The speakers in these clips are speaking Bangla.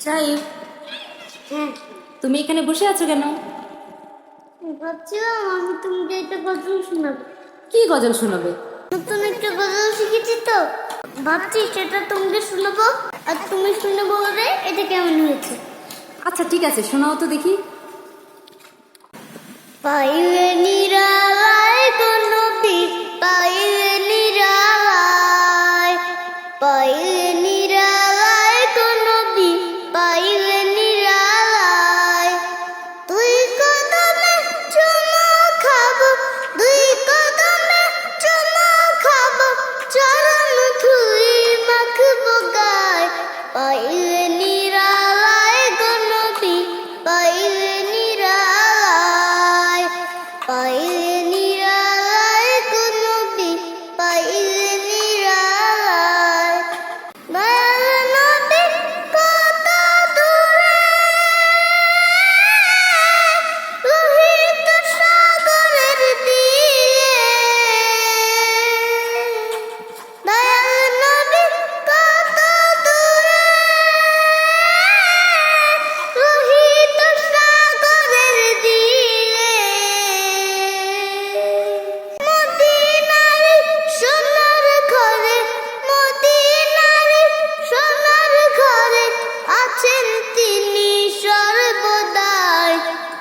যাই হ্যাঁ। তুমি এখানে বসে আছো কেন? ভাবছিলাম আমি তোমাকে একটা গজল শোনাবো। কি গজল শোনাবে? নতুন একটা গজল শিখেছি তো। ভাবছি সেটা তোমাকে শোনাবো। আর তুমি শুনে বলবে এটা কেমন হয়েছে। আচ্ছা ঠিক আছে শোনাও তো দেখি। পাইলে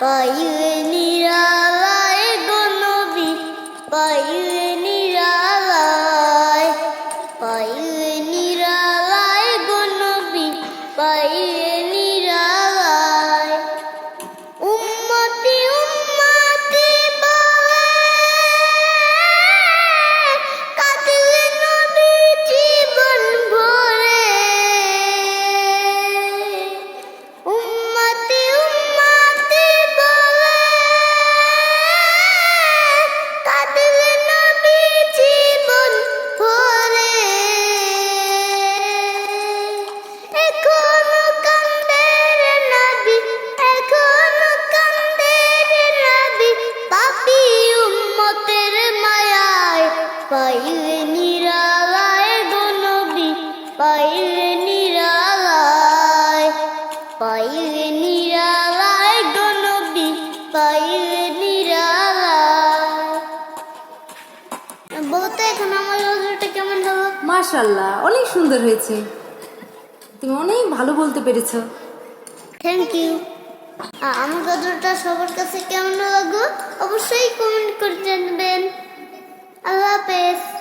সর্বদাই পাইলে নিরালায় পাইলে নিরালায় গো নবী পাইলে নিরালায় পাইলে নিরালায় গো নবী পাইলে নিরালায়। বলতে এখন আমার নজরটা কেমন হলো? মাশাল্লাহ অনেক সুন্দর হয়েছে। তুমি অনেক ভালো বলতে পেরেছ। থ্যাংক ইউ আমার গজলটা সবার কাছে কেমন লাগল অবশ্যই কমেন্ট করে জানবেন। I love it.